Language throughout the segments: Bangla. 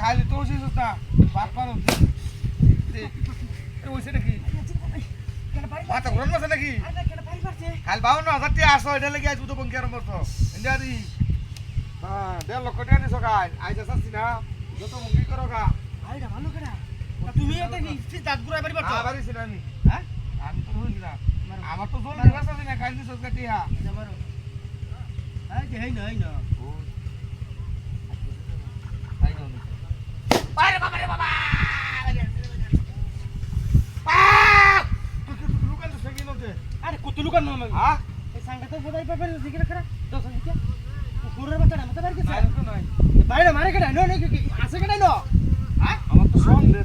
খাইলি তো হইছিস না পানো এ হইছে নাকি মাথা ঘুরান মাছে নাকি? খালি বাউন্ন হাজার টাকা আসো এটা লেগে আজ তো বঙ্কি আরম্ভ ইন্ডিয়া দি। হ্যাঁ দেড় লক্ষ টাকা নিছো খাই। আইজ আসছি না যত বঙ্কি করো গা তুমি দাঁত ঘুরাই পারিবা তো আবার ছিল আমি। হ্যাঁ? আমি তো হইল না আমার তো জল নিবাস আছে না না হেই না আরে কত লুকান আমি হ্যাঁ? এই সাংঘাতে বোধাই পাবে জিকির করে দশ দিকে কুকুরের বাচ্চাটা মতো বাড়ি গেছে। নাই তো নাই। বাইরে মারে কেডা নো নো আছে কেডা নো হ্যাঁ? আমার তো সন্দেহ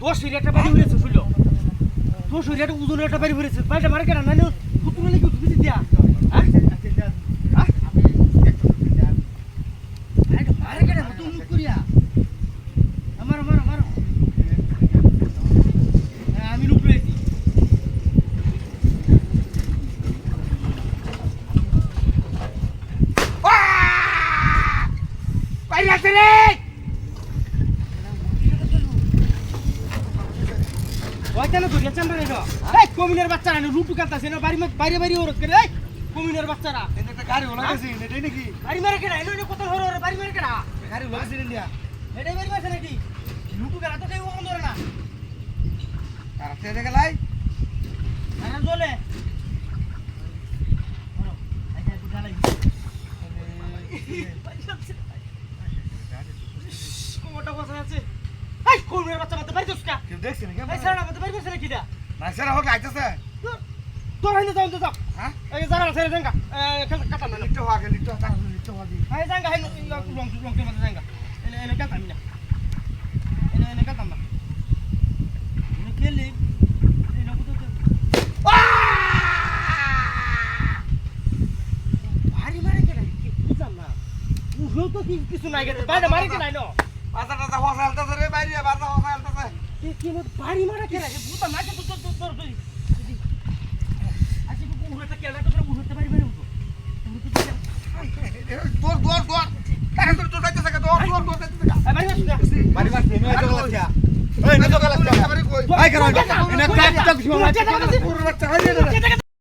দশ হিরে একটা বাড়ি হয়েছে শুনল? হিরে একটা ওজনের একটা বাড়ি হয়েছে বাড়িটা মারে কেন? না কুতুলে লেগে উঠবি দিয়া। হ্যাঁ হ্যাঁ আরে মারে কেন তুই মুখ করিয়া আমার আমার আমার আমি লুক রয়েছি বাইরে আছে রে ওইখানে ধরিয়া চান্দা রে এই কমিনের বাচ্চারা না রুটু কাটতাছে না বাড়ি বাইরে বাইরে ওরক করে এই কমিনের বাচ্চারা। এটা একটা গাড়ি ওলা গেছে এটাই নাকি? বাড়ি মারে কেডা? এনো কত হরে হরে বাড়ি মারে কেডা? গাড়ি ওলা গেছে ইন্ডিয়া। এটাই বাড়ি মারছে নাকি? লুটু কেডা তো কেউ ধরে না। আর তে গেলাই আরে জলে একটু জ্বালাই। কমিনের বাচ্চা মতে বাড়ি দোসকা কেউ দেখছে নাকি এই সারা মতে বাড়ি বসে নাকি দা না সেরা হোক আইতেছে। তোর হাইনে যাও যাও হ্যাঁ? এই যারা ছেড়ে দেঙ্গা কাটা না লিখতে হওয়া গেল লিখতে হওয়া লিখতে হওয়া দিই Hai zanga hai long long long ke mata zanga. Ele ele kata mina. Ele ele kata ma. Ele kele. Ele kuto te. ভারী মারে কেন? বুঝলাম না তো কিছু নাই গেছে বাইরে মারে কেন না হেলতেছে কি মত ভারী মারে কেন বুঝলাম না কিন্তু তোর তোর তোর তুই আচ্ছা কি উড়ে কেন তো উড়তে পারি পারি উঠো দৌড় দৌড় দৌড় কাকে তোর তোর যাইতেছে দৌড় দৌড় দৌড় যাইতেছে বাড়ি মারছিস বাড়ি মারতে আমি আইতো গলাচ্ছা এই গলাচ্ছা বাড়ি কই আই কেন এনে কাট তো কিছু করছিস? পুরো বাচ্চা না চেষ্টা